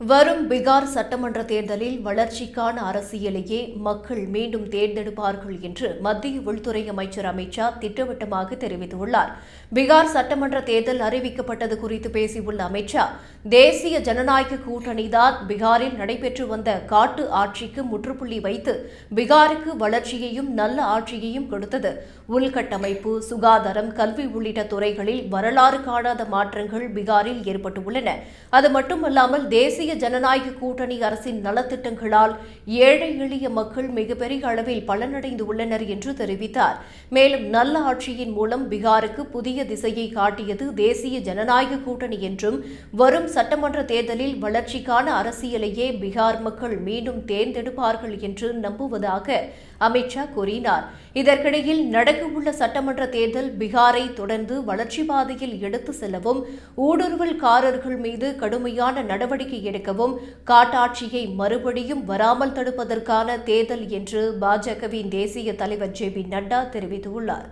வரும் பீகார் சட்டமன்ற தேர்தலில் வளர்ச்சிக்கான அரசியலையே மக்கள் மீண்டும் தேர்ந்தெடுப்பார்கள் என்று மத்திய உள்துறை அமைச்சர் அமித்ஷா திட்டவட்டமாக தெரிவித்துள்ளார். பீகார் சட்டமன்ற தேர்தல் அறிவிக்கப்பட்டது குறித்து பேசியுள்ள அமித்ஷா தேசிய ஜனநாயக கூட்டணிதான் பீகாரில் நடைபெற்று வந்த காட்டு ஆட்சிக்கு முற்றுப்புள்ளி வைத்து பீகாருக்கு வளர்ச்சியையும் நல்ல ஆட்சியையும் கொடுத்தது. உள்கட்டமைப்பு சுகாதாரம் கல்வி உள்ளிட்ட துறைகளில் வரலாறு காணாத மாற்றங்கள் பீகாரில் ஏற்பட்டுள்ளன. அது மட்டுமல்லாமல் தேசிய தேசிய ஜனநாயக கூட்டணி அரசின் நலத்திட்டங்களால் ஏழை எளிய மக்கள் மிகப்பெரிய அளவில் பலனடைந்து உள்ளனர் என்று தெரிவித்தார். மேலும் நல்ல ஆட்சியின் மூலம் பீகாருக்கு புதிய திசையை காட்டியது தேசிய ஜனநாயக கூட்டணி என்றும் வரும் சட்டமன்ற தேர்தலில் வளர்ச்சிக்கான அரசியலையே பீகார் மக்கள் மீண்டும் தேர்ந்தெடுப்பார்கள் என்று நம்புவதாக அமித்ஷா கூறினார். இதற்கிடையில் நடக்கவுள்ள சட்டமன்ற தேர்தல் பீகாரை தொடர்ந்து வளர்ச்சி பாதையில் எடுத்து செல்லவும் ஊடுருவல்காரர்கள் மீது கடுமையான நடவடிக்கை எடுக்கவும் காட்டாட்சியை மறுபடியும் வராமல் தடுப்பதற்கான தேர்தல் என்று பாஜகவின் தேசிய தலைவர் ஜே பி நட்டா தெரிவித்துள்ளார்.